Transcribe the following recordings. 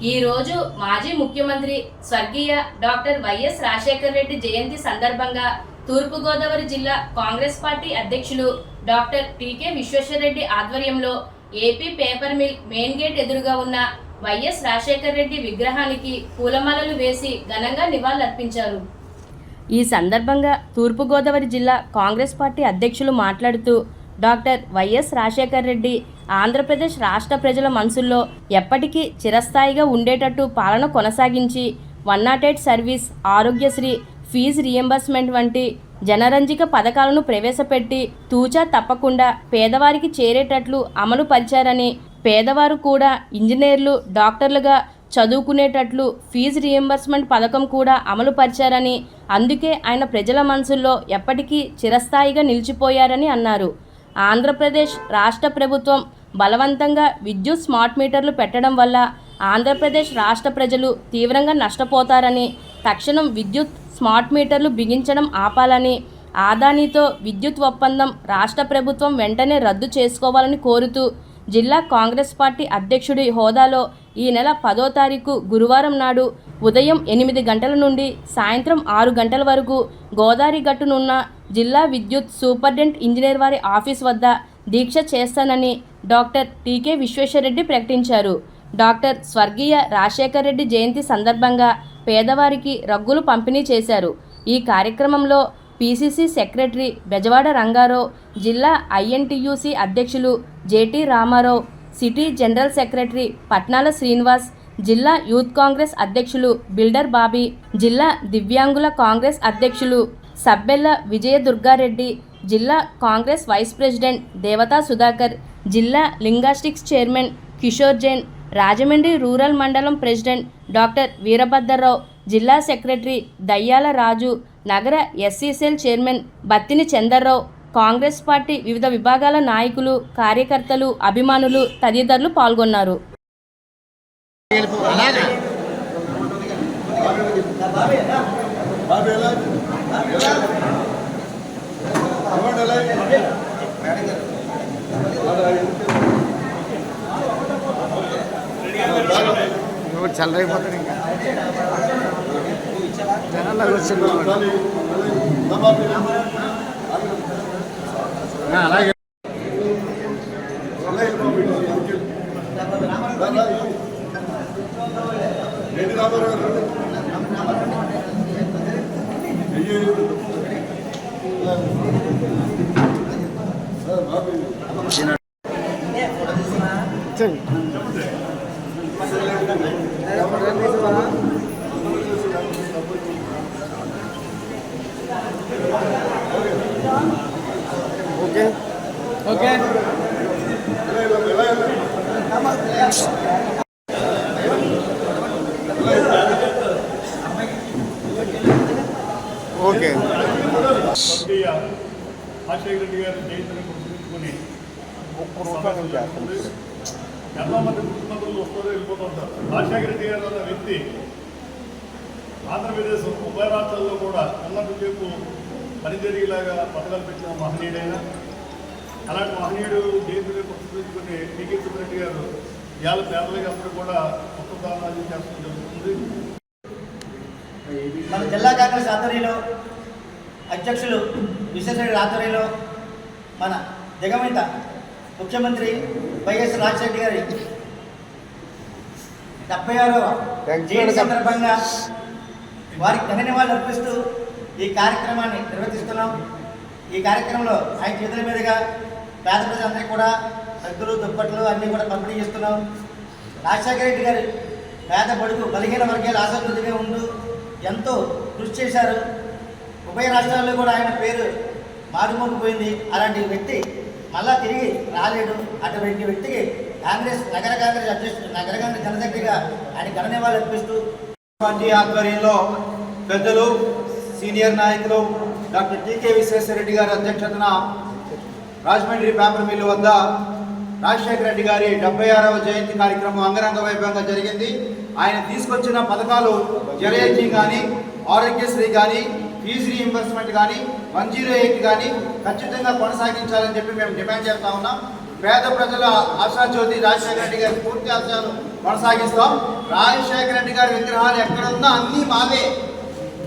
ఈ రోజు మాజీ ముఖ్యమంత్రి స్వర్గీయ డాక్టర్ వైఎస్ రాజశేఖర రెడ్డి జయంతి సందర్భంగా తూర్పుగోదావరి జిల్లా కాంగ్రెస్ పార్టీ అధ్యక్షులు డాక్టర్ టీకే విశ్వేశ్వరరెడ్డి ఆధ్వర్యంలో AP paper mill main gate ఎదురుగా ఉన్న వైఎస్ రాజశేఖర రెడ్డి విగ్రహానికి పూలమాలలు వేసి ఘనంగా నివాళులర్పించారు. ఈ సందర్భంగా తూర్పుగోదావరి జిల్లా కాంగ్రెస్ పార్టీ అధ్యక్షులు మాట్లాడుతూ డాక్టర్ వైఎస్ రాజశేఖర్ రెడ్డి ఆంధ్రప్రదేశ్ రాష్ట్ర ప్రజల మనసుల్లో ఎప్పటికీ చిరస్థాయిగా ఉండేటట్టు పాలన కొనసాగించి one not eight service Aarogyasri fee reimbursement వంటి జనరంజిక పథకాలను ప్రవేశపెట్టి తూచా తప్పకుండా పేదవారికి చేరేటట్లు అమలు పరిచారని పేదవారు కూడా ఇంజనీర్లు డాక్టర్లుగా చదువుకునేటట్లు ఫీజు రియంబర్స్మెంట్ పథకం కూడా అమలు పరిచారని అందుకే ఆయన ప్రజల మనసుల్లో ఎప్పటికీ చిరస్థాయిగా నిలిచిపోయారని అన్నారు. ఆంధ్రప్రదేశ్ రాష్ట్ర ప్రభుత్వం బలవంతంగా విద్యుత్ స్మార్ట్ మీటర్లు పెట్టడం వల్ల ఆంధ్రప్రదేశ్ రాష్ట్ర ప్రజలు తీవ్రంగా నష్టపోతారని తక్షణం విద్యుత్ స్మార్ట్ మీటర్లు బిగించడం ఆపాలని ఆదానితో విద్యుత్ ఒప్పందం రాష్ట్ర ప్రభుత్వం వెంటనే రద్దు చేసుకోవాలని కోరుతూ జిల్లా కాంగ్రెస్ పార్టీ అధ్యక్షుడి హోదాలో ఈ నెల పదో తారీఖు గురువారం నాడు ఉదయం ఎనిమిది గంటల నుండి సాయంత్రం ఆరు గంటల వరకు గోదావరి గట్టునున్న జిల్లా విద్యుత్ సూపరింటెండెంట్ ఇంజనీర్ వారి ఆఫీస్ వద్ద దీక్ష చేస్తానని డాక్టర్ టీకే విశ్వేశ్వరరెడ్డి ప్రకటించారు. డాక్టర్ స్వర్గీయ రాజశేఖర్ రెడ్డి జయంతి సందర్భంగా పేదవారికి రగ్గులు పంపిణీ చేశారు. ఈ కార్యక్రమంలో పిసిసి సెక్రటరీ బెజవాడ రంగారావు జిల్లా ఐఎన్టీయూసీ అధ్యక్షులు JT Ramarao city general secretary Patnala Srinivas జిల్లా యూత్ కాంగ్రెస్ అధ్యక్షులు బిల్డర్ బాబీ జిల్లా దివ్యాంగుల కాంగ్రెస్ అధ్యక్షులు సబ్బెల్ల విజయ దుర్గారెడ్డి జిల్లా కాంగ్రెస్ వైస్ ప్రెసిడెంట్ దేవతా సుధాకర్ జిల్లా logistics chairman Kishore Jain Rajahmundry rural మండలం ప్రెసిడెంట్ డాక్టర్ వీరభద్రరావు జిల్లా సెక్రటరీ దయ్యాల రాజు నగర SC cell chairman Battini Chandrarao Congress party వివిధ విభాగాల నాయకులు కార్యకర్తలు అభిమానులు తదితరులు పాల్గొన్నారు. అలాగే ఇప్పుడు చల్లరైపోతాడు ఇంకా. వచ్చింది అలాగే. சரி ஓகே ஓகே చాలా మంది ముఖ్యమంత్రులు వస్తారు వెళ్ళిపోతూ ఉంటారు రాజశేఖర రెడ్డి గారు అన్న వ్యక్తి ఆంధ్రప్రదేశ్ ఉభయ రాష్ట్రాల్లో కూడా ఉన్నత చెప్పు పనిచేరిలాగా పథకాలు పెట్టిన మహనీయుడైన అలాంటి మహనీయుడు జయంతిని గుర్తుంచుకుని టీకే సుబ్రెడ్డి గారు ఇవాళ పేదలకి అందరూ కూడా మొత్తం దానాలు చేస్తూ జరుగుతుంది మన జిల్లా కాంగ్రెస్ ఆధ్వర్యంలో అధ్యక్షులు విశ్వేశ్వరుడి ఆధ్వర్యంలో మన దిగమింట ముఖ్యమంత్రి వైఎస్ రాజశేఖర గారి డెబ్బై ఆరవ జయంతి సందర్భంగా వారికి ఘన నివాళులు అర్పిస్తూ ఈ కార్యక్రమాన్ని నిర్వహిస్తున్నాం ఈ కార్యక్రమంలో ఆయన చేతుల మీదుగా పేద ప్రజలందరికీ కూడా సగ్గులు దుప్పట్లు అన్నీ కూడా పంపిణీ చేస్తున్నాం. రాజశేఖర రెడ్డి గారు పేద బడుగు బలిహీన వర్గాల ఆసక్తిగా ఉంటూ ఎంతో కృషి చేశారు. ఉభయ రాష్ట్రాల్లో కూడా ఆయన పేరు మారుమోగిపోయింది. అలాంటి వ్యక్తి మళ్ళా తిరిగి రాలేడు. అటువంటి వ్యక్తికి కాంగ్రెస్ నగర కాంగ్రెస్ అధ్యక్షుడు నగర కాంగ్రెస్ జనసక్తిగా ఆయన ఘన అర్పిస్తూ పార్టీ ఆధ్వర్యంలో పెద్దలు సీనియర్ నాయకులు డాక్టర్ టీకే విశ్వేశ్వరరెడ్డి గారి అధ్యక్షతన రాజమండ్రి పేపర్ మిల్లు వద్ద రాజశేఖర రెడ్డి గారి డెబ్బై ఆరవ జయంతి కార్యక్రమం అంగరంగ వైభవంగా జరిగింది. ఆయన తీసుకొచ్చిన పథకాలు జలయజ్ఞి కానీ ఆరోగ్యశ్రీ కానీ ఫీజు రీఇంబర్స్మెంట్ కానీ వన్ జీరో ఎయిట్ కానీ ఖచ్చితంగా కొనసాగించాలని చెప్పి మేము డిమాండ్ చేస్తా ఉన్నాం. పేద ప్రజల ఆశాజ్యోతి రాజశేఖర రెడ్డి గారి పూర్తి ఆశయాలు కొనసాగిస్తాం. రాజశేఖర రెడ్డి గారి విగ్రహాలు ఎక్కడున్నా అన్నీ మావే.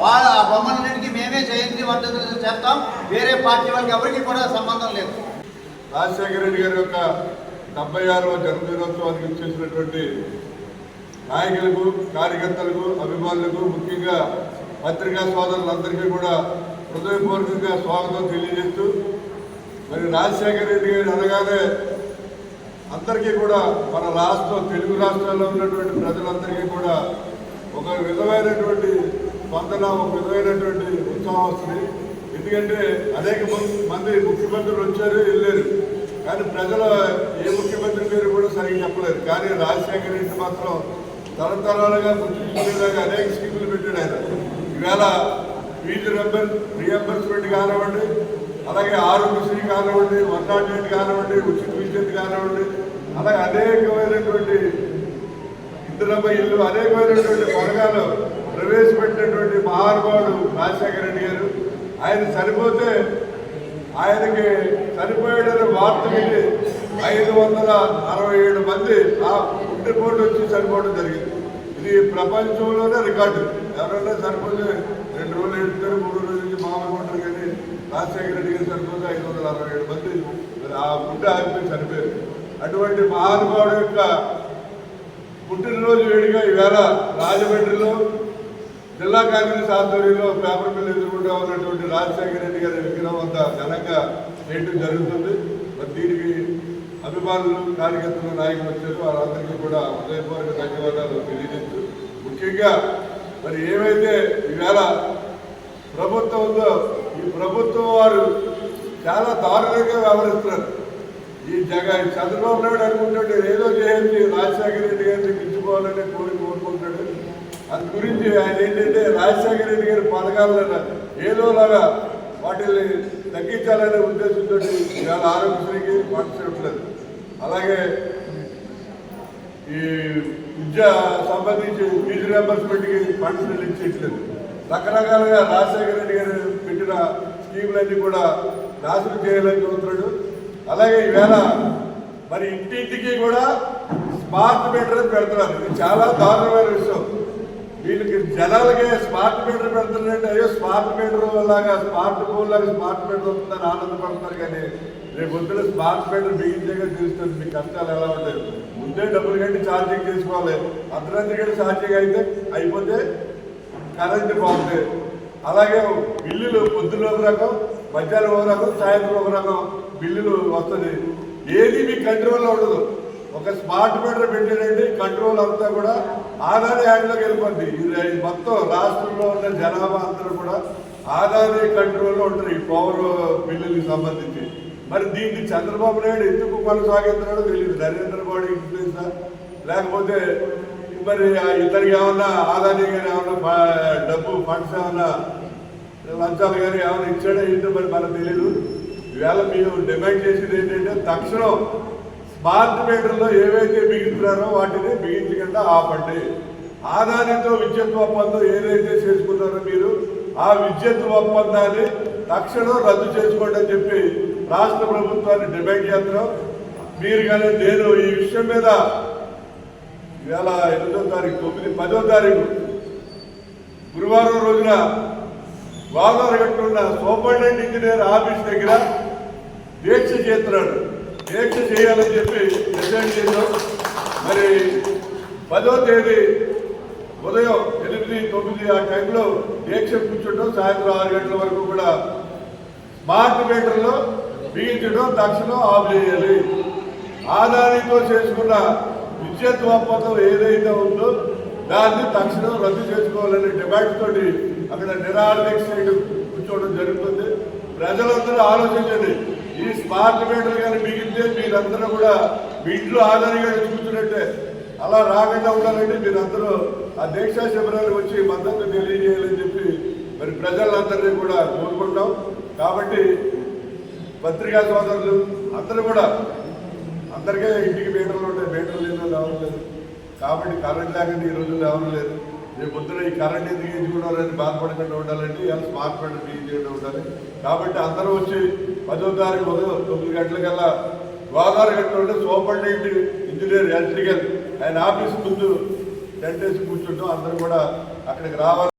వాళ్ళ ఆ బొమ్మలన్నింటికి మేమే జయంతి వర్ధంతులు చేస్తాం. వేరే పార్టీ వాళ్ళకి ఎవరికి కూడా సంబంధం లేదు. రాజశేఖర రెడ్డి గారి యొక్క డెబ్బై ఆరవ జన్మదినోత్సవానికి చేసినటువంటి నాయకులకు కార్యకర్తలకు అభిమానులకు ముఖ్యంగా పత్రికా సోదరులందరికీ కూడా హృదయపూర్వకంగా స్వాగతం తెలియజేస్తూ మరి రాజశేఖర రెడ్డి గారు అనగానే అందరికీ కూడా మన రాష్ట్రం తెలుగు రాష్ట్రాల్లో ఉన్నటువంటి ప్రజలందరికీ కూడా ఒక విధమైనటువంటి స్పందన ఒక విధమైనటువంటి ఉత్సాహం వస్తుంది. ఎందుకంటే అనేక మంది- మంది ముఖ్యమంత్రులు వచ్చారు వెళ్ళారు. కానీ ప్రజలు ఏ ముఖ్యమంత్రి పేరు కూడా సరిగ్గా చెప్పలేరు కానీ రాజశేఖర రెడ్డి మాత్రం తరతరాలుగా గుర్తించుకునేలాగా అనేక స్కీములు పెట్టాడు ఆయన. ఈవేళ ఫీజు రియంబర్ రియంబర్స్మెంట్ కానివ్వండి అలాగే ఆరోగ్యశ్రీ కానివ్వండి వన్ నాట్ ఎయిట్ కానివ్వండి ఉచిత విద్యుత్ కానివ్వండి అలాగే అనేకమైనటువంటి ఇంద్రమ్మ ఇల్లు అనేకమైనటువంటి పథకాలు ప్రవేశపెట్టినటువంటి మహానుభావుడు రాజశేఖర రెడ్డి గారు. ఆయన చనిపోతే ఆయనకి చనిపోయాడని వార్త విని ఐదు వందల అరవై ఏడు మంది ఆ పుట్టిపోటు వచ్చి చనిపోవడం జరిగింది. ఇది ప్రపంచంలోనే రికార్డు. ఎవరైనా సరిపోతే రెండు రోజులు ఎడుతారు మూడు రోజుల నుంచి మామూలు ఉంటారు కానీ రాజశేఖర రెడ్డి గారు సరిపోతే ఐదు వందల అరవై ఏడు మంది. మరి ఆ గుడ్డ ఆగిపోయి చనిపోయారు. అటువంటి మహానుభావుడు యొక్క పుట్టినరోజు వేడిగా ఈవేళ రాజమండ్రిలో జిల్లా కాంగ్రెస్ ఆధ్వర్యంలో పేపర్ మిల్ ఎదుర్కొంటూ ఉన్నటువంటి రాజశేఖర రెడ్డి గారి విగ్రహం అంతా ఘనంగా చేయడం జరుగుతుంది. మరి దీనికి అభిమానులు కార్యకర్తలు నాయకులు వచ్చారు. వారందరికీ కూడా హృదయపూర్వక ధన్యవాదాలు తెలియజేస్తూ ముఖ్యంగా మరి ఏవైతే ఈవేళ ప్రభుత్వం ఉందో ఈ ప్రభుత్వం వారు చాలా దారుణంగా వ్యవహరిస్తున్నారు. ఈ జగ చంద్రబాబు నాయుడు అనుకుంటాడు ఏదో చేయండి రాజశేఖర రెడ్డి గారిని పిలుచుకోవాలనే కోరిక కోరుకుంటాడు అందు గురించి ఆయన ఏంటంటే రాజశేఖర రెడ్డి గారి పథకాలను ఏదోలాగా వాటిని తగ్గించాలనే ఉద్దేశంతో ఇవాళ ఆరోగ్యశ్రీకి పాటించట్లేదు. అలాగే ఈ విద్య సంబంధించి ఫీజు రియంబర్స్మెంట్కి ఫండ్స్ రిలీజ్ చేయట్లేదు. రకరకాలుగా రాజశేఖర రెడ్డి గారు పెట్టిన స్కీములన్నీ కూడా నాశనం చేయాలని చూస్తున్నాడు. అలాగే ఈవేళ మరి ఇంటింటికి కూడా స్మార్ట్ మీటర్ పెడుతున్నారు. ఇది చాలా దారుణమైన విషయం. వీళ్ళకి జనాలకి స్మార్ట్ మీటర్ పెడుతున్నారంటే అయ్యో స్మార్ట్ మీటర్ లాగా స్మార్ట్ ఫోన్ లాగా స్మార్ట్ మీటర్ వస్తుందని ఆనందపడుతున్నారు కానీ రేపు పొద్దున స్మార్ట్ మీటర్ బిగించాక చూస్తుంది మీ కష్టాలు ఎలా ఉంటాయి? ముందే డబ్బులు కట్టి ఛార్జింగ్ చేసుకోవాలి. అర్ధరాత్రి ఛార్జింగ్ అయితే అయిపోతే కరెంట్ బాగుంది అలాగే బిల్లులు పొద్దున ఒక రకం మధ్యాహ్నం ఒక రకం సాయంత్రం ఒక రకం బిల్లులు వస్తుంది. ఏది మీ కంట్రోల్లో ఉండదు. ఒక స్మార్ట్ మీటర్ పెట్టాడంటే కంట్రోల్ అంతా కూడా ఆధార్ హ్యాండ్లోకి వెళ్ళిపోద్ది. ఇది మొత్తం రాష్ట్రంలో ఉన్న జనాభా అందరూ కూడా ఆధార్ కంట్రోల్లో ఉంటారు ఈ పవర్ బిల్లులకు సంబంధించి. మరి దీన్ని చంద్రబాబు నాయుడు ఎందుకు కొనసాగిస్తున్నాడో తెలియదు. నరేంద్ర మోడీ ఇన్ఫ్లుయెన్సా లేకపోతే మరి ఇద్దరికి ఇతనికి ఏమన్నా ఆదాని కానీ ఏమన్నా డబ్బు ఫండ్స్ ఏమన్నా లంచాలు కానీ ఏమైనా ఇచ్చాడో ఏంటో మరి మనకు తెలియదు ఈవేళ మీరు డిమాండ్ చేసేది ఏంటంటే తక్షణం స్మార్ట్ మీటర్లో ఏవైతే బిగించున్నారో వాటిని బిగించకుండా ఆపండి. ఆదానితో విద్యుత్ ఒప్పందం ఏదైతే చేసుకున్నారో మీరు ఆ విద్యుత్ ఒప్పందాన్ని తక్షణం రద్దు చేసుకోండి అని చెప్పి రాష్ట్ర ప్రభుత్వాన్ని డిమాండ్ చేస్తున్నాం. మీరు కానీ నేను ఈ విషయం మీద ఇవాళ ఎనిమిదో తారీఖు తొమ్మిది పదో తారీఖు గురువారం రోజున గోదావరి గట్టున్న సూపరింటెండెంట్ ఇంజనీర్ ఆఫీస్ దగ్గర దీక్ష చేస్తున్నాడు. దీక్ష చేయాలని చెప్పి డిసైడ్ చేశాం. మరి పదో తేదీ ఉదయం ఎనిమిది తొమ్మిది ఆ టైంలో దీక్ష కూర్చుంటాం. సాయంత్రం ఆరు గంటల వరకు కూడా స్మార్ట్ మీటర్లో బిగించడం దక్షిణం ఆఫ్ చేయాలి ఆదానితో చేసుకున్న విద్యుత్ ఒప్పందం ఏదైతే ఉందో దాన్ని తక్షణం రద్దు చేసుకోవాలనే డిమాండ్ తోటి అక్కడ నిరాహార చేయడం కూర్చోవడం జరుగుతుంది. ప్రజలందరూ ఆలోచించండి. ఈ స్మార్ట్ మీటర్ కానీ మిగిలితే మీరందరూ కూడా మీ ఇంట్లో ఆధారంగా చూస్తున్నట్టే. అలా రాకుండా ఉండాలంటే మీరందరూ ఆ దీక్షా శిబిరానికి వచ్చి మద్దతు తెలియజేయాలని చెప్పి మరి ప్రజలందరినీ కూడా కోరుకుంటాం. కాబట్టి పత్రికా సోదరులు అందరూ కూడా అందరికీ ఇంటికి మీటర్లు ఉంటాయి మీటర్లు లేదో వాళ్ళు లేదు కాబట్టి కరెంట్ లేకుండా ఈ రోజుల్లో ఎవరు లేదు రేపు పొద్దున ఈ కరెంట్ ఎందుకు ఎంచుకున్నారని బాధపడకుండా ఉండాలంటే ఇలా స్మార్ట్ మీటర్ తీయకుండా ఉండాలి. కాబట్టి అందరూ వచ్చి పదో తారీఖు ఉదయం తొమ్మిది గంటలకల్లా గోదావరి గట్టు సూపరింటెండెంట్ ఇంజనీర్ ఎలక్ట్రికల్ ఆయన ఆఫీస్ ముందు టెంట్ వేసి కూర్చుంటాం. అందరూ కూడా అక్కడికి రావాలి.